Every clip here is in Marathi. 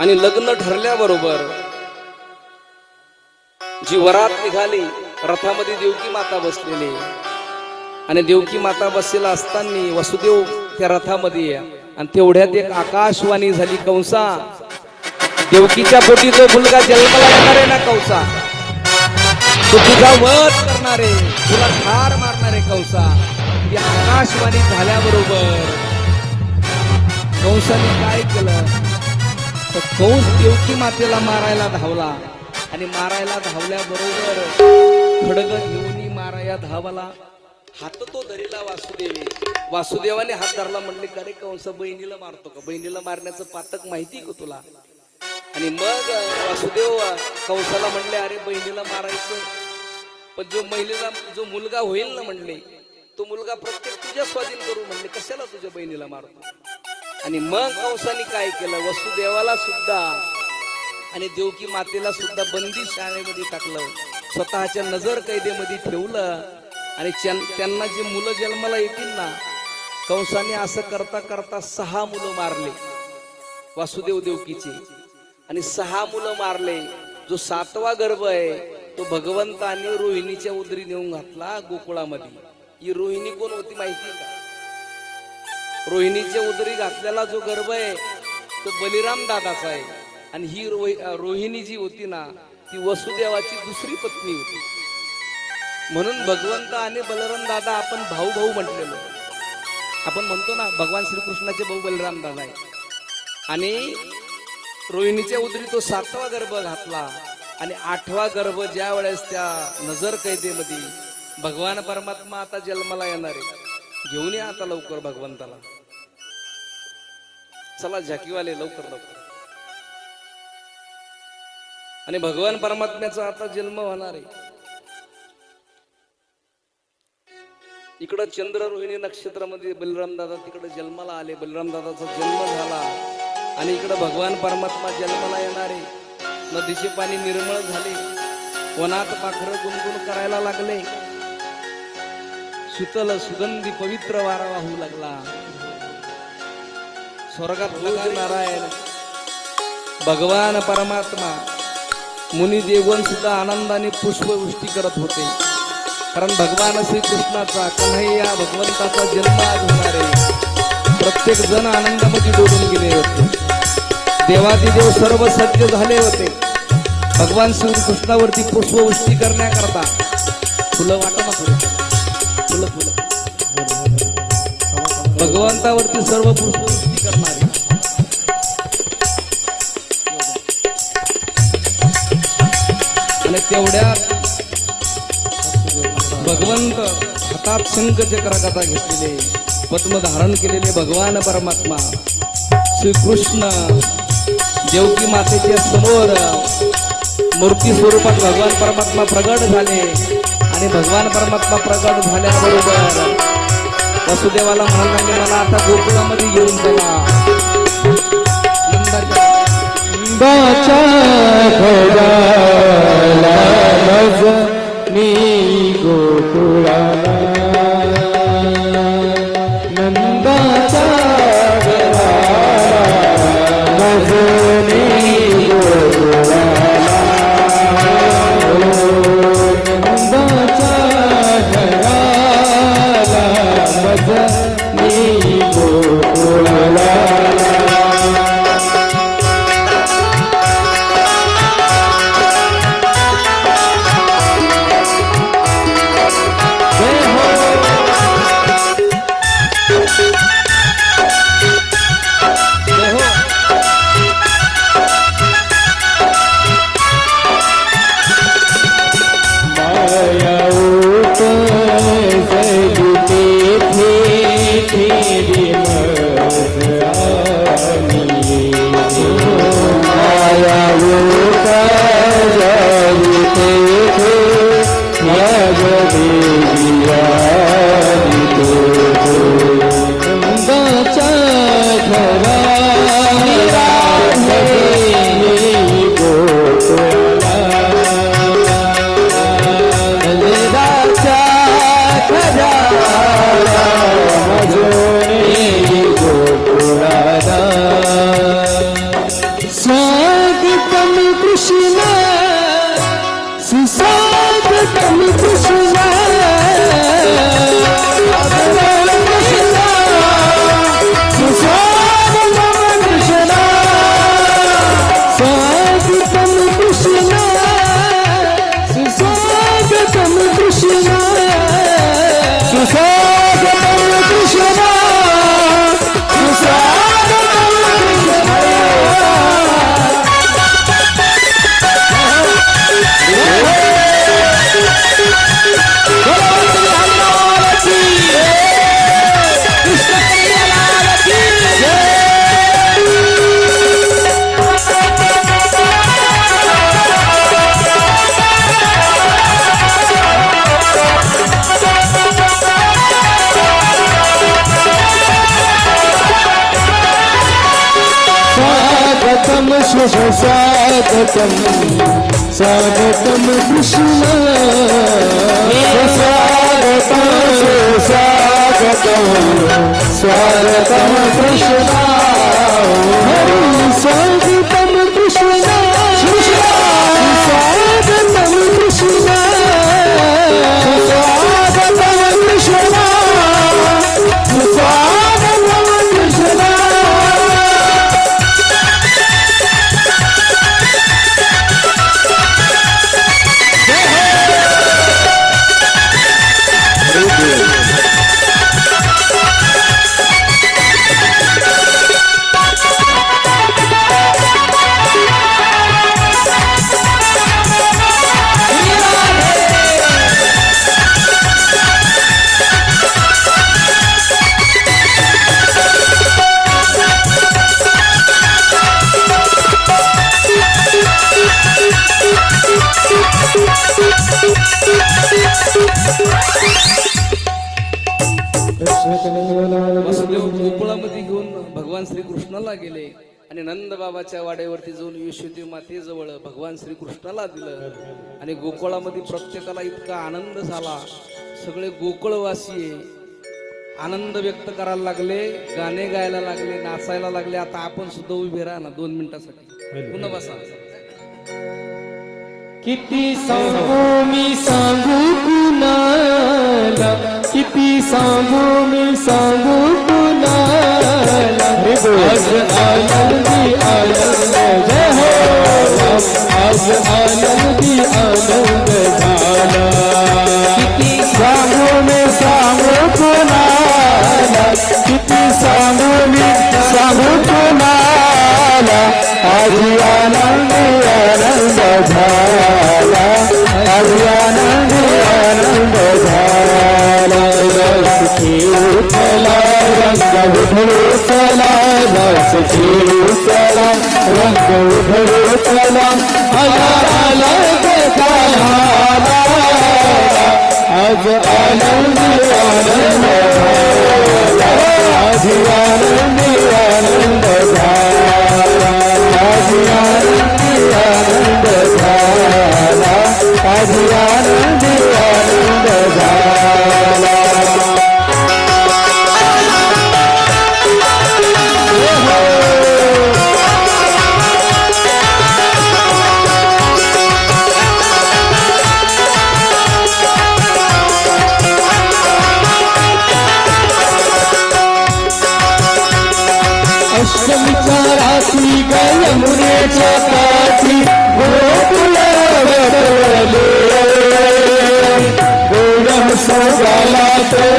आणि लग्न ठरल्याबरोबर जी वरात निघाली रथामध्ये देवकी माता बसलेली. आणि देवकी माता बसलेला असताना वसुदेव त्या रथामध्ये आणि तेवढ्यात एक आकाशवाणी झाली कंसा. देवकीच्या पोटी तो मुलगा जन्माला येणार आहे ना कंसा? तो तुझा वध करणारे तुला ठार मारणारे कंसा. ती आकाशवाणी झाल्याबरोबर कंसाने काय केलं? तर कंस देवकी मातेला मारायला धावला. आणि मारायला धावल्याबरोबर खडग घेऊन माराया धावला. हात तो धरीला वासुदेवी. वासुदेवाने हात धरला म्हणले अरे कंस बहिणीला मारतो का? बहिणीला मारण्याचं पातक माहिती का तुला? आणि मग वासुदेव कंसाला म्हणले अरे बहिणीला मारायचं. पण जो महिलेला जो मुलगा होईल ना म्हणले तो मुलगा प्रत्येक तुझ्या स्वाधीन करू म्हणले कशाला तुझ्या बहिणीला मारतो? आणि मग कंसाने काय केलं? वसुदेवाला सुद्धा आणि देवकी मातेला सुद्धा बंदी शाळेमध्ये टाकलं. स्वतःच्या नजर कैदेमध्ये ठेवलं. आणि त्यांना जे मुलं जन्माला येतील ना कंसाने असं करता करता सहा मुलं मारले. वासुदेव देवकीचे. आणि सहा मुलं मारले. जो सातवा गर्भ आहे तो भगवंताने रोहिणीच्या उदरी नेऊन घातला गोकुळामध्ये. ही रोहिणी कोण होती माहिती का? रोहिणीच्या उदरी घातलेला जो गर्भ आहे तो बलिराम दादाचा आहे. आणि ही रोहि- रोहिणी जी होती ना ती वसुदेवाची दुसरी पत्नी होती. म्हणून भगवंत आणि बलराम दादा आपण भाऊ भाऊ म्हटलेलो. आपण म्हणतो ना भगवान श्रीकृष्णाचे भाऊ बलराम दादा आहे. आणि रोहिणीच्या उदरी तो सातवा गर्भ घातला. आणि आठवा गर्भ ज्या वेळेस त्या नजर कैदेमध्ये भगवान परमात्मा आता जन्माला येणार आहे. घेऊन या आता लवकर भगवंताला. चला झाकीवाले लवकर लवकर. आणि भगवान परमात्म्याचा आता जन्म होणार आहे. इकडं चंद्र रोहिणी नक्षत्रामध्ये बलराम दादा तिकडे जन्माला आले. बलराम दादाचा जन्म झाला. आणि इकडं भगवान परमात्मा जन्माला येणारे नदीचे पाणी निर्मळ झाले. वनात पाखरं गुणगुण करायला लागले. शीतल सुगंधी पवित्र वारा वाहू लागला. स्वर्गात नारायण भगवान परमात्मा मुनी देवगण सुद्धा आनंदाने पुष्पवृष्टी करत होते. कारण भगवान श्रीकृष्णाचा कन्हैया भगवंताचा जन्म आज होणार. आहे प्रत्येक जण आनंदामध्ये डोलून गेले होते. देवादिदेव सर्व सज्ज झाले होते. भगवान श्रीकृष्णावरती पुष्पवृष्टी करण्याकरता फुलं वाटत होते भगवंतावरती सर्व पुष्पवृष्टी करणारे. आणि तेवढ्या भगवंत हातात शंख चक्र कथा घेतलेले पद्म धारण केलेले भगवान परमात्मा श्रीकृष्ण देवकी मातेच्या समोर मूर्ती स्वरूपात भगवान परमात्मा प्रगट झाले. आणि भगवान परमात्मा प्रगट झाल्याबरोबर वसुदेवाला म्हणाले मला आता गोकुळामध्ये घेऊन चला मी गोकुळाला స్వాగతం స్వాగతం కృష్ణ స్వాగతం స్వాగతం స్వాగతం కృష్ణ స్వాగతం बाबाच्या वाड्यावरती जाऊन यशोदेव मातेजवळ भगवान श्रीकृष्णाला दिलं. आणि गोकुळामध्ये प्रत्येकाला इतका आनंद झाला. सगळे गोकुळवासी आनंद व्यक्त करायला लागले गाणे गायला लागले नाचायला लागले. आता आपण सुद्धा उभे राहा ना दोन मिनिटासाठी. पुन्हा बसा. किती सांगू मी सांगू कुणाला? किती सांगू मी सांगू आज आनंदी आनंद जय हो आज आनंदी आनंद झाला किती सांगू किती सांगू आज आनंदी आनंद झाला आज आनंदी आनंद झाला रंग चला रस खेळू चला रंग उधळू चला आला आज आनंद आनंद आज आनंद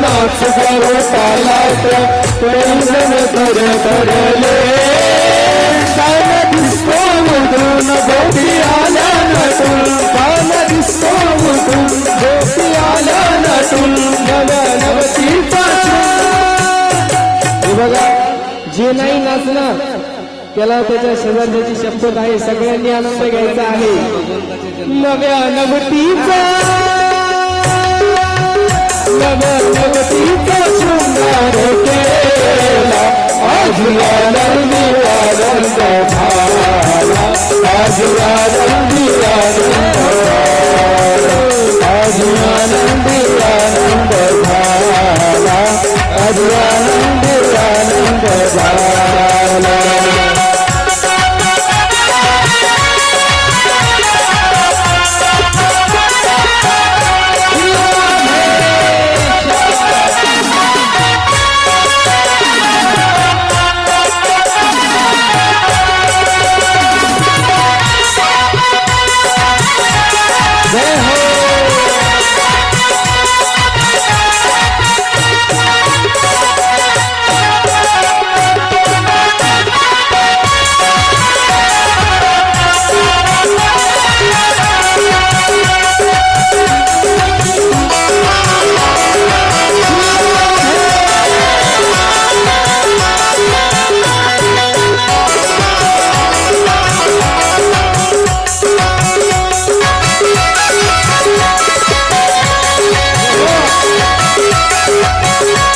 नाच करो तालात पैंजण कर करले कान दिसतो मधून गोपी आल्या नटून कान दिसतो मधून जे नाही नाचणार त्याला त्याच्या शेजारच्याची शपथ आहे. सगळ्यांनी आनंद घ्यायचा आहे. नव्या नवतीचा नव्या नवतीचा शृंगार केला. आज आनंदी आनंद झाला. आज आनंदी आनंद आज आनंदी आनंद झाला. आज आनंदी आनंद झाला. Música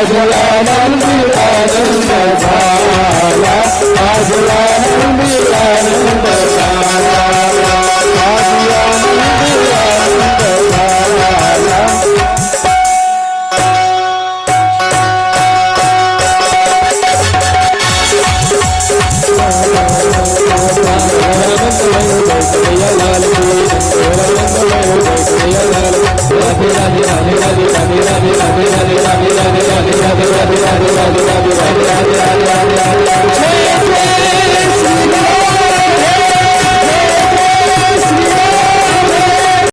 Azlanın bir anın befala Azlanın bir anın जय